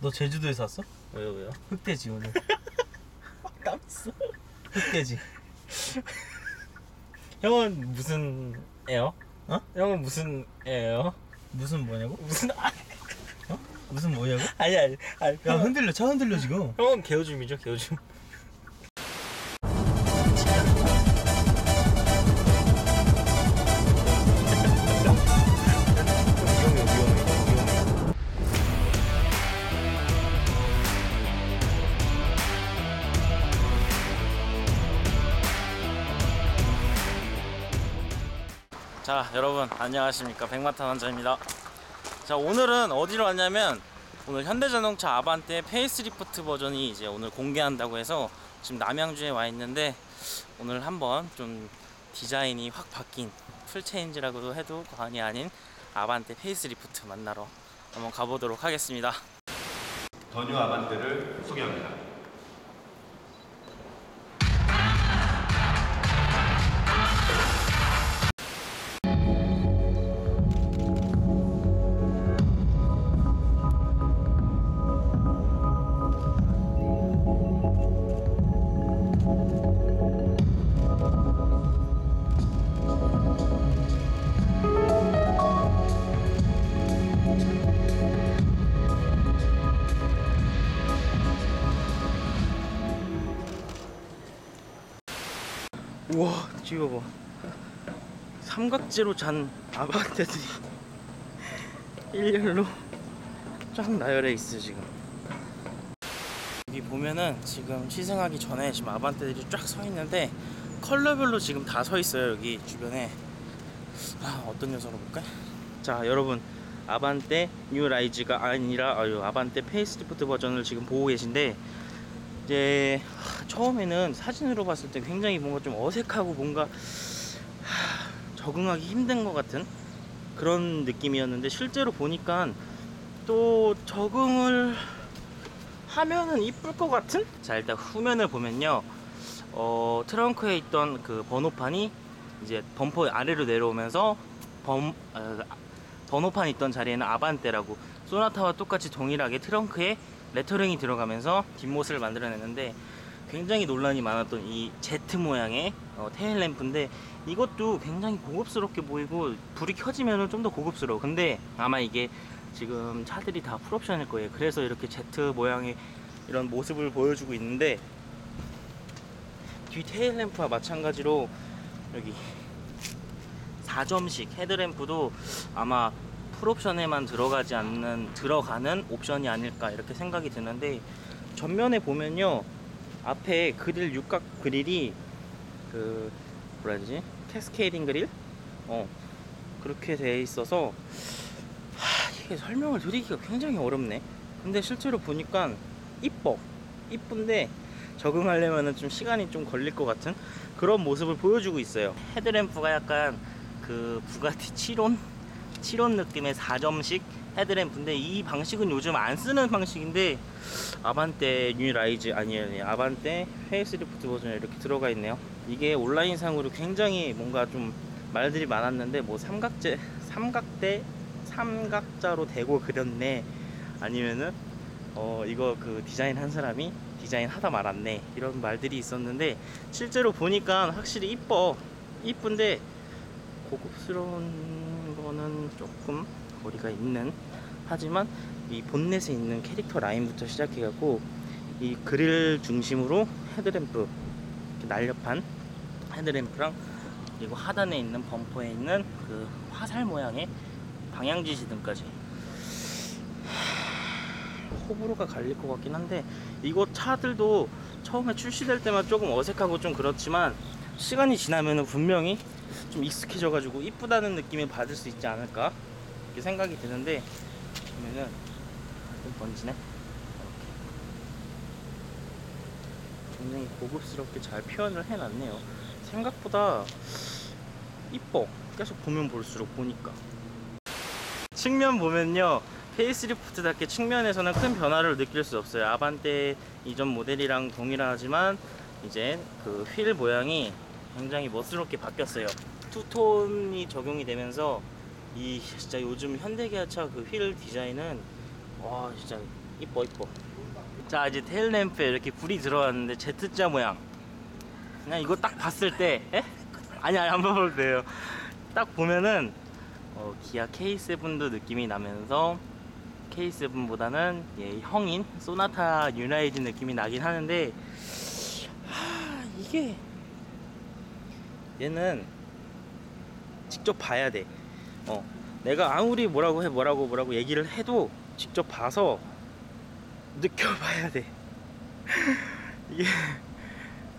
너 제주도에서 왔어? 왜요 왜요? 흑돼지 오늘 깜았어 흑돼지 형은 무슨 애요? 어? 형은 무슨 애요? 무슨 뭐냐고? 무슨 아 무슨 뭐냐고? 아니 아니 아니 야 형은, 흔들려 차 흔들려 지금 형은 개오줌이죠 개오줌 자 여러분 안녕하십니까. 백마탄 환자입니다. 자 오늘은 어디로 왔냐면 오늘 현대자동차 아반떼 페이스리프트 버전이 이제 오늘 공개한다고 해서 지금 남양주에 와 있는데 오늘 한번 좀 디자인이 확 바뀐 풀체인지라고도 해도 과언이 아닌 아반떼 페이스리프트 만나러 한번 가보도록 하겠습니다. 더뉴 아반떼를 소개합니다. 우와 찍어봐. 삼각지로 잔 아반떼들이 일렬로 쫙 나열해 있어 지금. 여기 보면은 지금 시승하기 전에 지금 아반떼들이 쫙 서 있는데 컬러별로 지금 다 서 있어요 여기 주변에. 아 어떤 녀석으로 볼까? 자 여러분. 아반떼 뉴 라이즈가 아니라 아유 아반떼 페이스리프트 버전을 지금 보고 계신데 이제 하, 처음에는 사진으로 봤을 때 굉장히 뭔가 좀 어색하고 뭔가 하, 적응하기 힘든 것 같은 그런 느낌이었는데 실제로 보니까 또 적응을 하면은 이쁠 것 같은? 자 일단 후면을 보면요 어 트렁크에 있던 그 번호판이 이제 범퍼 아래로 내려오면서 범 어, 번호판 있던 자리에는 아반떼라고 소나타와 똑같이 동일하게 트렁크에 레터링이 들어가면서 뒷모습을 만들어냈는데 굉장히 논란이 많았던 이 Z 모양의 어, 테일 램프인데 이것도 굉장히 고급스럽게 보이고 불이 켜지면 좀 더 고급스러워. 근데 아마 이게 지금 차들이 다 풀옵션일 거예요. 그래서 이렇게 Z 모양의 이런 모습을 보여주고 있는데 뒤 테일 램프와 마찬가지로 여기 4점식 헤드램프도 아마 풀옵션에만 들어가지 않는 들어가는 옵션이 아닐까 이렇게 생각이 드는데 전면에 보면요 앞에 그릴 육각 그릴이 그 뭐라 해야 되지? 캐스케이딩 그릴? 어 그렇게 돼 있어서 하, 이게 설명을 드리기가 굉장히 어렵네. 근데 실제로 보니까 이뻐. 이쁜데 적응하려면은 좀 시간이 좀 걸릴 것 같은 그런 모습을 보여주고 있어요. 헤드램프가 약간 그 부가티 치론 7원 느낌의 4점식 헤드램프인데 이 방식은 요즘 안 쓰는 방식인데 아반떼 뉴 라이즈 아니에요. 아반떼 페이스리프트 버전에 이렇게 들어가 있네요. 이게 온라인상으로 굉장히 뭔가 좀 말들이 많았는데 뭐 삼각제 삼각대 삼각자로 대고 그렸네. 아니면은 어 이거 그 디자인 한 사람이 디자인 하다 말았네. 이런 말들이 있었는데 실제로 보니까 확실히 이뻐. 이쁜데 고급스러운 거는 조금 거리가 있는. 하지만 이 본넷에 있는 캐릭터 라인부터 시작해갖고 이 그릴 중심으로 헤드램프 날렵한 헤드램프랑 그리고 하단에 있는 범퍼에 있는 그 화살 모양의 방향지시 등까지. 호불호가 갈릴 것 같긴 한데 이거 차들도 처음에 출시될 때만 조금 어색하고 좀 그렇지만 시간이 지나면은 분명히 좀 익숙해져 가지고 이쁘다는 느낌을 받을 수 있지 않을까 이렇게 생각이 드는데 보면은 좀 번지네? 이렇게. 굉장히 고급스럽게 잘 표현을 해놨네요. 생각보다 이뻐. 계속 보면 볼수록 보니까. 측면 보면요 페이스리프트답게 측면에서는 큰 변화를 느낄 수 없어요. 아반떼 이전 모델이랑 동일하지만 이제 그 휠 모양이 굉장히 멋스럽게 바뀌었어요. 투톤이 적용이 되면서 이 진짜 요즘 현대기아차 그 휠 디자인은 와 진짜 이뻐 이뻐 자 이제 테일램프에 이렇게 불이 들어왔는데 Z자 모양 그냥 이거 딱 봤을 때 에? 아니 아니 안 봐도 돼요 딱 보면은 어, 기아 K7도 느낌이 나면서 K7보다는 예, 형인 소나타 유나이즈 느낌이 나긴 하는데 하, 이게 얘는 직접 봐야 돼. 어, 내가 아무리 뭐라고 해 뭐라고 뭐라고 얘기를 해도 직접 봐서 느껴봐야 돼. 이게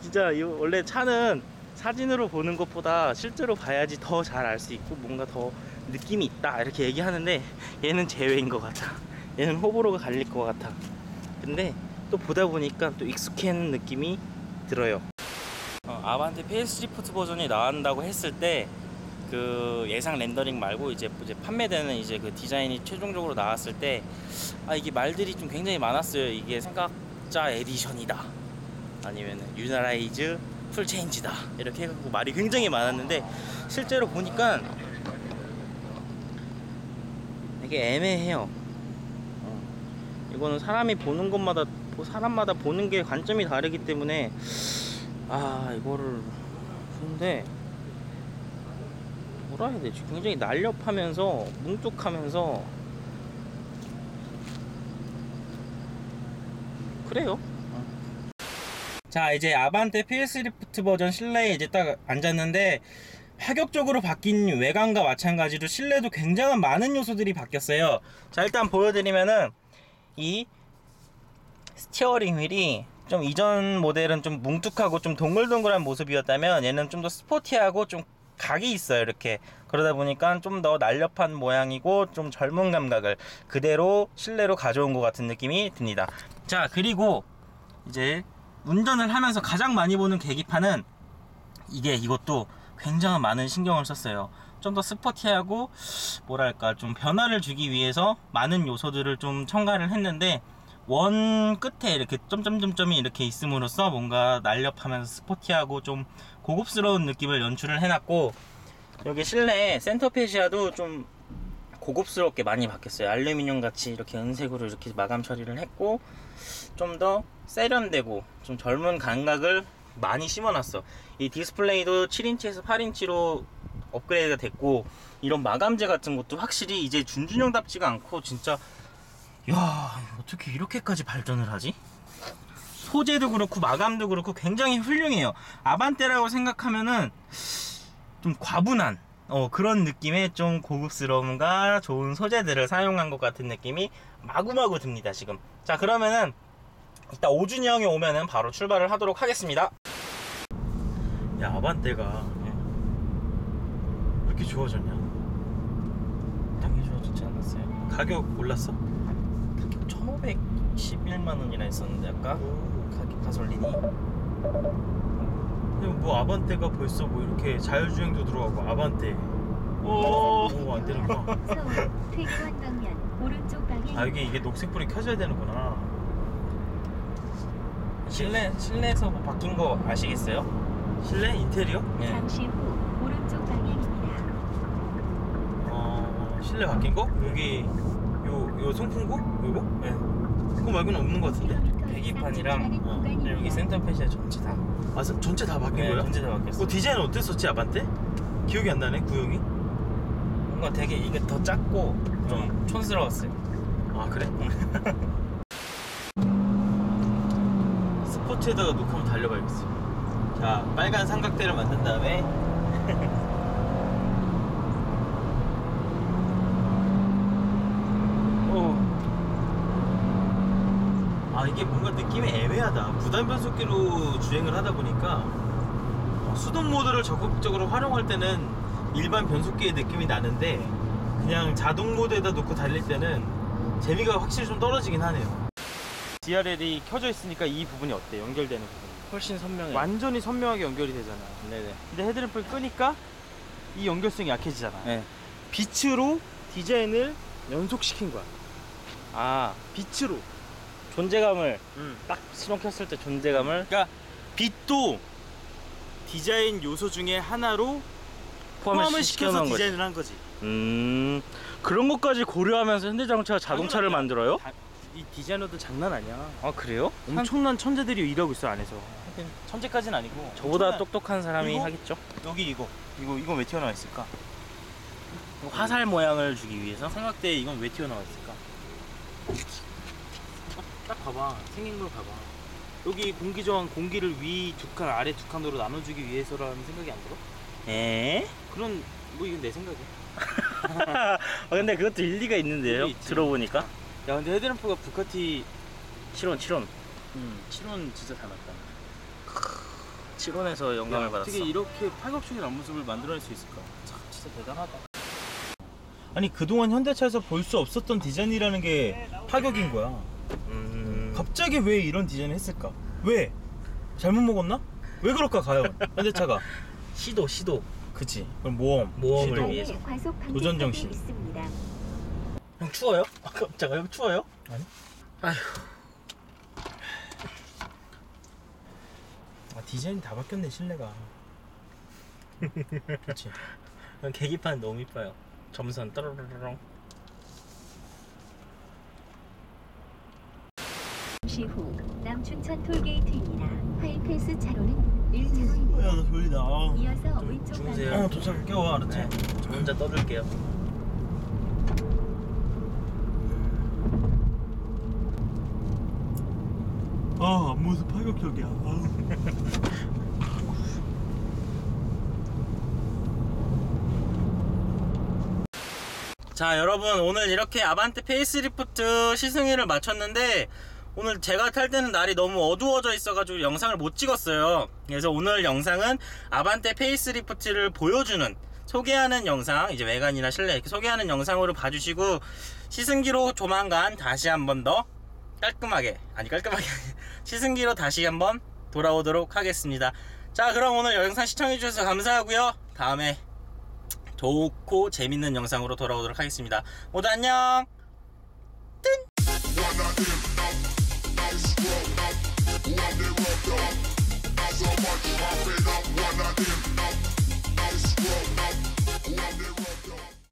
진짜 이 원래 차는 사진으로 보는 것보다 실제로 봐야지 더 잘 알 수 있고 뭔가 더 느낌이 있다 이렇게 얘기하는데 얘는 제외인 것 같아. 얘는 호불호가 갈릴 것 같아. 근데 또 보다 보니까 또 익숙한 느낌이 들어요. 어, 아반떼 페이스리프트 버전이 나온다고 했을 때 그 예상 렌더링 말고 이제 이제 판매되는 이제 그 디자인이 최종적으로 나왔을 때 아 이게 말들이 좀 굉장히 많았어요. 이게 생각자 에디션이다. 아니면 유나라이즈 풀 체인지다. 이렇게 해갖고 말이 굉장히 많았는데 실제로 보니까 되게 애매해요. 어, 이거는 사람이 보는 것마다 사람마다 보는 게 관점이 다르기 때문에 아 이거를 근데 뭐라 해야 되지? 굉장히 날렵하면서 뭉툭하면서. 그래요. 자 이제 아반떼 PS 리프트 버전 실내에 이제 딱 앉았는데 파격적으로 바뀐 외관과 마찬가지로 실내도 굉장한 많은 요소들이 바뀌었어요. 자 일단 보여드리면은 이 스티어링 휠이 좀 이전 모델은 좀 뭉툭하고 좀 동글동글한 모습이었다면 얘는 좀 더 스포티하고 좀 각이 있어요 이렇게. 그러다 보니까 좀 더 날렵한 모양이고 좀 젊은 감각을 그대로 실내로 가져온 것 같은 느낌이 듭니다. 자 그리고 이제 운전을 하면서 가장 많이 보는 계기판은 이게 이것도 굉장한 많은 신경을 썼어요. 좀 더 스포티하고 뭐랄까 좀 변화를 주기 위해서 많은 요소들을 좀 첨가를 했는데 원 끝에 이렇게 점점점점이 이렇게 있음으로써 뭔가 날렵하면서 스포티하고 좀 고급스러운 느낌을 연출을 해놨고 여기 실내 센터페시아도 좀 고급스럽게 많이 바뀌었어요 알루미늄 같이 이렇게 은색으로 이렇게 마감 처리를 했고 좀 더 세련되고 좀 젊은 감각을 많이 심어놨어 이 디스플레이도 7인치에서 8인치로 업그레이드가 됐고 이런 마감재 같은 것도 확실히 이제 준준형답지가 않고 진짜 야 어떻게 이렇게까지 발전을 하지? 소재도 그렇고 마감도 그렇고 굉장히 훌륭해요. 아반떼라고 생각하면은 좀 과분한 어, 그런 느낌의 좀 고급스러움과 좋은 소재들을 사용한 것 같은 느낌이 마구마구 듭니다 지금. 자 그러면은 이따 오준이 형이 오면은 바로 출발을 하도록 하겠습니다. 야 아반떼가 왜 이렇게 좋아졌냐? 당연히 좋아졌지 않았어요? 가격 올랐어? 1511만 원이나 했었는데 아까 가, 가솔린이 근데 뭐 아반떼가 벌써 뭐 이렇게 자율주행도 들어가고 아반떼 오, 오, 안 되는구나 서울 퇴계원 방면 오른쪽 방향 아 이게 이게 녹색불이 켜져야 되는구나 실내 실내에서 뭐 바뀐 거 아시겠어요? 실내 인테리어? 네. 잠시 후 오른쪽 방향입니다. 어 실내 바뀐 거? 여기 요 요 송풍구? 요거? 네. 그거 말고는 없는 거 같은데? 계기판이랑 어, 네, 여기 센터페시아 전체 다아 서- 전체 다 바뀐 네, 거야? 전체 다 바뀌었어 어 디자인 어땠었지 아반떼? 기억이 안 나네 구형이? 뭔가 되게 이게 더 작고 좀 촌스러웠어요 아 그래? 스포츠에다가 놓고 한번 달려봐야겠어 자 빨간 삼각대를 만든 다음에 아 이게 뭔가 느낌이 애매하다 무단 변속기로 주행을 하다 보니까 어, 수동 모드를 적극적으로 활용할 때는 일반 변속기의 느낌이 나는데 그냥 자동 모드에다 놓고 달릴 때는 재미가 확실히 좀 떨어지긴 하네요 DRL이 켜져 있으니까 이 부분이 어때? 연결되는 부분. 훨씬 선명해 완전히 선명하게 연결이 되잖아. 네네 근데 헤드램프를 끄니까 이 연결성이 약해지잖아. 네. 빛으로 디자인을 연속시킨 거야. 아 빛으로. 존재감을 음. 딱 시동 켰을 때 존재감을 그러니까 빛도 디자인 요소 중에 하나로 포함을, 포함을 시켜놓은 시켜서 거지 디자인을 한 거지. 음 그런 것까지 고려하면서 현대자동차가 자동차를. 만들어요? 다- 이 디자이너도 장난 아니야. 아 그래요? 엄청난 천재들이 일하고 있어 안에서. 천재까지는 아니고. 저보다 엄청난- 똑똑한 사람이 이거? 하겠죠. 여기 이거 이거 이건 왜 튀어나와 있을까? 화살 모양을 주기 위해서. 삼각대에 이건 왜 튀어나와 있을까? 딱 봐봐 생긴 걸 봐봐. 여기 공기 저항 공기를 위 두 칸 아래 두 칸으로 나눠주기 위해서라는 생각이 안 들어? 에? 그런 뭐 이건 내 생각이야. 아, 근데 그것도 일리가 있는데요. 일리 있지. 들어보니까. 야 근데 헤드램프가 부카티 7원, 7원. 음, 7원 진짜 닮았다. 7원에서 영감을 야, 받았어. 어떻게 이렇게 팔각축의 앞모습을 만들어낼 수 있을까? 참 진짜 대단하다. 아니 그동안 현대차에서 볼 수 없었던 디자인이라는 게 파격인 거야. 음. 갑자기 왜 이런 디자인을 했을까? 왜? 잘못 먹었나? 왜 그럴까 과연 현대차가? 시도, 시도. 그치. 그럼 모험, 모험을 시도. 위해서. 방지턱이 도전 정신. 형 추워요? 아, 깜짝아, 형 추워요? 아니. 아휴. 아 디자인 다 바뀌었네 실내가. 그치. 형 계기판 너무 이뻐요. 점선 따르르르렁. 잠시 후 남춘천 톨게이트입니다. 하이패스 차로는 1차로입니다. 야나 졸리다. 아. 이어서 왼쪽 주무세요. 방향 어 도착할게 와 알았지? 네. 저 혼자 떠들게요. 아 앞모습 파격적이야. 아우. 자 여러분 오늘 이렇게 아반떼 페이스리프트 시승회를 마쳤는데 오늘 제가 탈 때는 날이 너무 어두워져 있어가지고 영상을 못 찍었어요 그래서 오늘 영상은 아반떼 페이스리프트를 보여주는 소개하는 영상 이제 외관이나 실내 이렇게 소개하는 영상으로 봐주시고 시승기로 조만간 다시 한 번 더 깔끔하게 아니 깔끔하게 시승기로 다시 한번 돌아오도록 하겠습니다 자 그럼 오늘 영상 시청해주셔서 감사하고요 다음에 좋고 재밌는 영상으로 돌아오도록 하겠습니다. 모두 안녕! One As I'm marching my feet up.